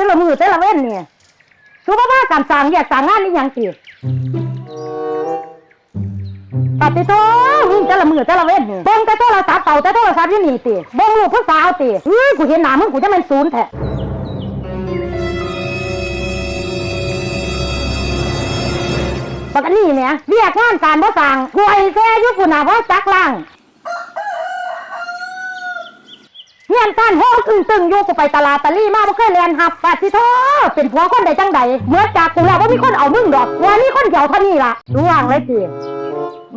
แต่ละมือแต่ละเว้นเนี่ยสุภาพาการสั่งอยากสั่งงานนี่ยังสิปฏิโตมึงแต่ละมือแต่ละเว้นนี่เบิ่งแต่โทรศัพท์เต่าแต่โทรศัพท์อยู่นี่ติเบิ่งลูกผู้สาวติอื้อกูเห็นหน้ามึงกูจะเป็นศูนย์แท้ปกติเนี่ยเรียกงานการบ่สั่งกวยแซ่ยุคุน่ะเพราะจักล่าง เงียนการโฮกึ่งตึงอยู่กูไปตลาดตะลี่มาบ่เคยเรียนหับปาสิโทเป็นผัวคนใดจังใดเมื่อจากกูแล้วว่ามีคนเอามึงดอกว่ามีคนเดียวเท่านี้ล่ะรู้ว่างเลยจี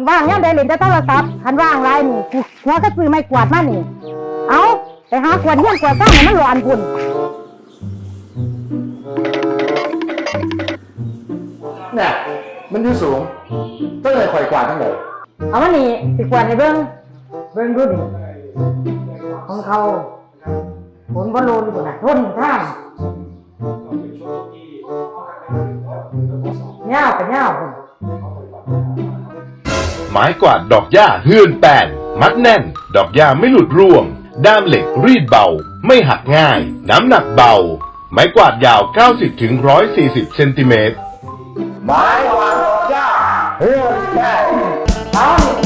ว่างยังได้เล่นแต่โทรศัพท์คันว่างไรนี่กูหัวก็ซื้อไม้กวาดมานี่ เอาไปหากวาดเฮียนกวาดซ่าให้มันร้อนพุ่นเนี่ยมันอยู่สูงต้องเลยคอยกวาดทั้งหมดเอามานี่สิกวาดให้เบิ่งเบิ่งดูดิของเขา ผลบอลลูนพุ่นน่ะทนท่านเงาเป็นเงาพุ่นไม้กวาดดอกหญ้าเฮือนแปนมัดแน่น ดอกหญ้าไม่หลุดร่วง ด้ามเหล็กรีดเบา ไม่หักง่าย น้ำหนักเบา ไม้กวาดยาว 90ถึง140เซนติเมตรไม้กวาดดอกหญ้าเฮือนแปด